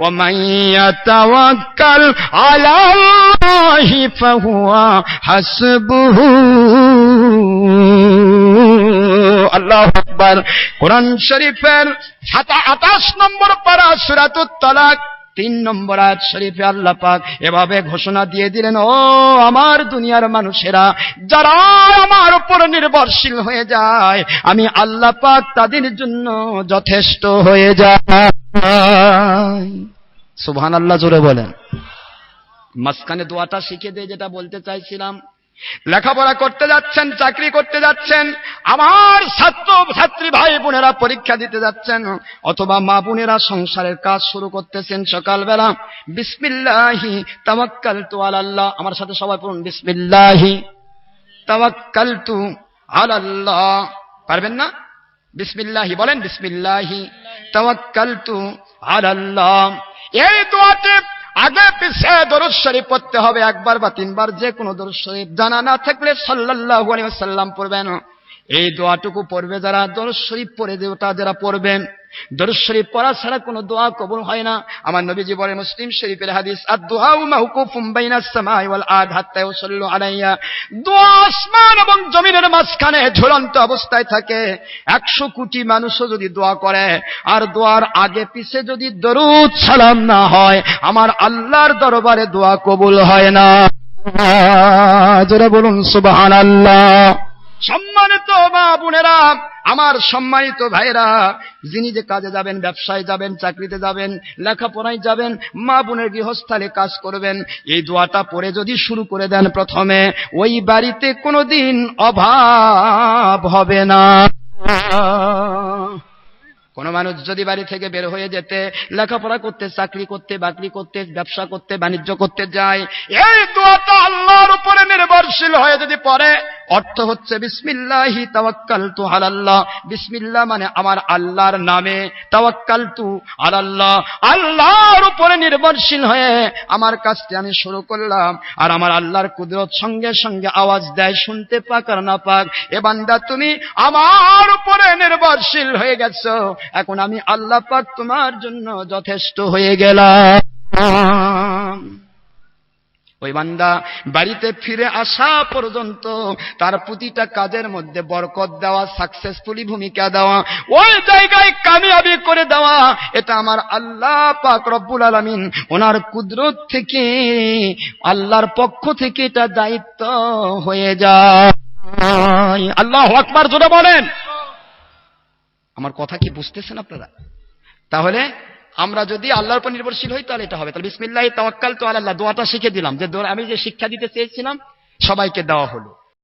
ومن يتوكل على الله فهو حسبه আল্লাহ আকবার কোরআন শরীফের আঠাশ নম্বর পারা সুরাতুত তালাক তিন নম্বর আয়াত শরীফে আল্লাহ পাক এভাবে ঘোষণা দিয়ে দিলেন ও আমার দুনিয়ার মানুষেরা যারা আমার উপর নির্ভরশীল হয়ে যায় আমি আল্লাহ পাক তাদের জন্য যথেষ্ট হয়ে যায় সুবহান আল্লাহ জোরে বলেন। মাঝখানে দোয়াটা শিখে দিয়ে যেটা বলতে চাইছিলাম, লেখাপড়া করতে যাচ্ছেন, চাকরি করতে যাচ্ছেন, আমার ছাত্র, ছাত্রী ভাই বোনেরা পরীক্ষা দিতে যাচ্ছেন, অথবা মা বোনেরা সংসারের কাজ শুরু করতেছেন সকালবেলা, বিসমিল্লাহি তাওয়াক্কাল তু আল্লাহ আমার সাথে সবাই পড়ুন, বিসমিল্লাহি তাওয়াক্কাল তু আল্লাহ পারবেন না? বিসমিল্লাহি, বলেন বিসমিল্লাহি তাওয়াক্কাল তু আল্লাহ এই দোয়াতে আগে পিছে দরুদ শরীফ পড়তে হবে একবার বা তিনবার, যে কোনো দরুদ শরীফ। জানা না থাকলে সাল্লাল্লাহু আলাইহি ওয়াসাল্লাম পড়বেন। এই দোয়াটুকু পড়বে যারা দরুদ শরীফ পড়ে দেওটা যারা পড়বেন। দরুদ শরীফ পড়া ছাড়া কোনো দোয়া কবুল হয় না। আমার নবীজি বলে মুসলিম শরীফের হাদিস আদ-দুআউ মাওকুফুম বাইনাস সামাই ওয়াল আরদ হাত্তা ইউসাল্লু আলাইয়া। দোয়া আসমান এবং জমিনের মাঝখানে ঝুলন্ত অবস্থায় থাকে। একশো কোটি মানুষও যদি দোয়া করে, আর দোয়ার আগে পিছে যদি দরুদ সালাম না হয়, আমার আল্লাহর দরবারে দোয়া কবুল হয় না। জোরে বলুন, সুবহানাল্লাহ। সম্মানিত মা বোনেরা, আমার সম্মানিত ভাইরা যিনি যে কাজে যাবেন, ব্যবসায় যাবেন, চাকরিতে যাবেন, লেখাপড়ায় যাবেন, মা বোনের গৃহস্থলে কাজ করবেন, এই দোয়াটা পড়ে যদি শুরু করে দেন প্রথমে, ওই বাড়িতে কোনোদিন অভাব হবে না। কোন মানুষ যদি বাড়ি থেকে বের হয়ে যেতে, লেখাপড়া করতে, চাকরি করতে, বাকরি করতে, ব্যবসা করতে, বাণিজ্য করতে যায়, এই দোয়াটা আল্লাহর উপরে নির্ভরশীল হয়ে যদি পড়ে অর্থ হচ্ছে বিসমিল্লাহি তাওয়াক্কাল তু আলাল্লাহ। বিসমিল্লাহ মানে আমার আল্লাহর নামে তাওয়াক্কাল তু আলাল্লাহ। আল্লাহর উপরে নির্ভরশীল হয়ে আমার কাজটি আমি শুরু করলাম। আর আমার আল্লাহর কুদরত সঙ্গে সঙ্গে আওয়াজ দেয়, শুনতে পাক আর না পাক। এ বান্দা, তুমি আমার উপরে নির্ভরশীল হয়ে গেছো। এখন আমি আল্লাহ পাক তোমার জন্য যথেষ্ট হয়ে গেলাম। ওই বান্দা বাড়িতে ফিরে আসা পর্যন্ত তার প্রতিটা কাজের মধ্যে বরকত দেওয়া সাকসেসফুলি ভূমিকা দেওয়া, ওই জায়গায় কামিয়াবি করে দেওয়া, এটা আমার আল্লাহ পাক রব্বুল আলমিন ওনার কুদরত থেকে, আল্লাহর পক্ষ থেকে এটা দায়িত্ব হয়ে যায়। আল্লাহ আকবার, জোরে বলেন। আমার কথা কি বুঝতেছেন আপনারা? তাহলে আমরা যদি আল্লাহর উপর নির্ভরশীল হই, তাহলে এটা হবে। তাহলে বিসমিল্লাহ তাওয়াক্কাল তো আল্লাহ দোয়াটা শিখে দিলাম। যে আমি যে শিক্ষা দিতে চেয়েছিলাম, সবাইকে দেওয়া হলো।